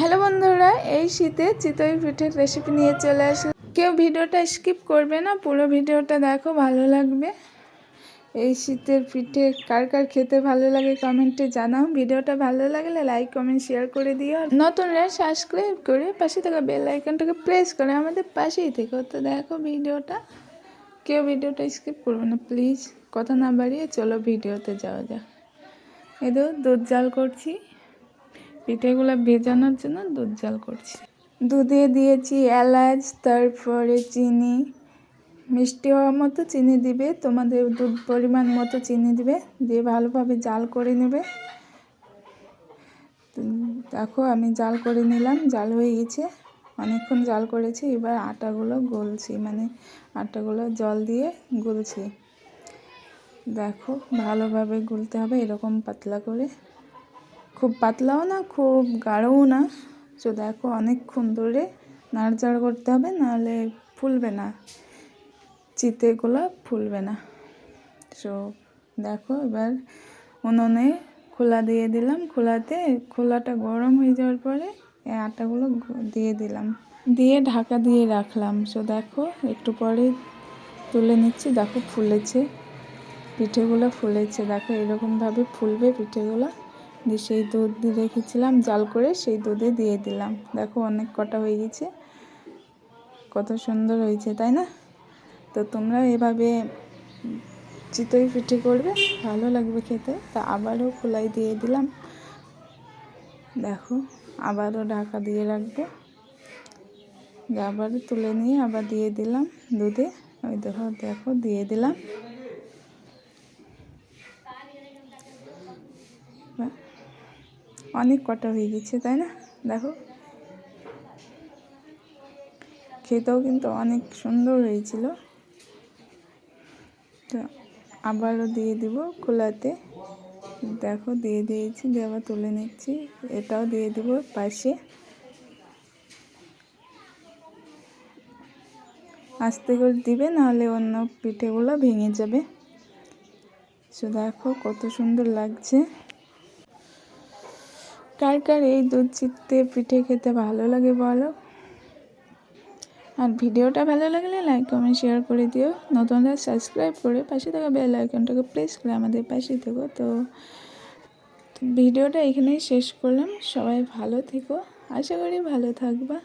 Hello বন্ধুরা, এই শীতে চিতই পিঠের রেসিপি নিয়ে চলে আসলাম। কেউ ভিডিওটা স্কিপ করবে না, পুরো ভিডিওটা দেখো, ভালো লাগবে। এই শীতের পিঠে কার কার খেতে ভালো লাগে কমেন্টে জানাও। ভিডিওটা ভালো লাগলে লাইক কমেন্ট শেয়ার করে দিও। নতুনরা সাবস্ক্রাইব করে পাশে থাকা বেল আইকনটাকে প্রেস করে আমাদের পাশেই থেকো। তো দেখো ভিডিওটা। কেউ ভিডিওটা স্কিপ করবে না প্লিজ কথা না বাড়িয়ে চলো ভিডিওতে যাওয়া যাক। তো দুধ জাল করছি। পিঠেগুলো ভেজানোর জন্য দুধ জাল করছি। দুধে দিয়েছি এলাচ, তারপরে চিনি। মিষ্টি হওয়া মতো চিনি দিবে, তোমাদের দুধ পরিমাণ মতো চিনি দিবে, দিয়ে ভালোভাবে জাল করে নেবে। দেখো আমি জাল করে নিলাম জাল হয়ে গেছে। অনেকক্ষণ জাল করেছি, এবার আটাগুলো গলছি মানে আটাগুলো জল দিয়ে গুলছি। দেখো ভালোভাবে গুলতে হবে, এরকম পাতলা করে। খুব পাতলাও না, খুব গাঢ়ও না। তো দেখো অনেকক্ষণ ধরে নাড়চাড় করতে হবে, নাহলে ফুলবে না। চিতেগুলো ফুলবে না। তো দেখো এবার উনুনে খোলা দিয়ে দিলাম। খোলাতে, খোলাটা গরম হয়ে যাওয়ার পরে এই আটাগুলো দিয়ে দিলাম। দিয়ে ঢাকা দিয়ে রাখলাম। সো দেখো একটু পরে তুলে নিচ্ছি। দেখো ফুলেছে, পিঠেগুলো ফুলেছে। দেখো এরকমভাবে ফুলবে পিঠেগুলো। দিয়ে সেই দুধ রেখেছিলাম, জাল করে সেই দুধে দিয়ে দিলাম। দেখো অনেক কটা হয়ে গেছে। কত সুন্দর হয়েছে, তাই না? তো তোমরা এভাবে চিতই পিঠে করবে, ভালো লাগবে খেতে। তা আবারও খোলাই দিয়ে দিলাম। দেখো, আবারও ঢাকা দিয়ে রাখব। আবার তুলে নিয়ে আবার দিয়ে দিলাম দুধে। ওই দেখো দেখো, দিয়ে দিলাম। অনেক কটা হয়ে গেছে, তাই না? দেখো। খেতেও কিন্তু অনেক সুন্দর হয়েছিল। তো আবারও দিয়ে দিব খোলাতে। দেখো, দিয়ে দিয়েছি, দিয়ে আবার তুলে নিচ্ছি। এটাও দিয়ে দিব পাশে। আস্তে করে দিবে, নাহলে অন্য পিঠেগুলো ভেঙে যাবে। সো দেখো, কত সুন্দর লাগছে। কার কার এই দুধ চিত্তে পিঠে খেতে ভালো লাগে বলো? আর ভিডিওটা ভালো লাগলে লাইক কমেন্ট শেয়ার করে দিও। নতুনরা সাবস্ক্রাইব করে পাশে থাকা বেল আইকনটাকে প্রেস করে আমাদের পাশে থেকো। তো ভিডিওটা এখানেই শেষ করলাম। সবাই ভালো থেকো। আশা করি ভালো থাকবা।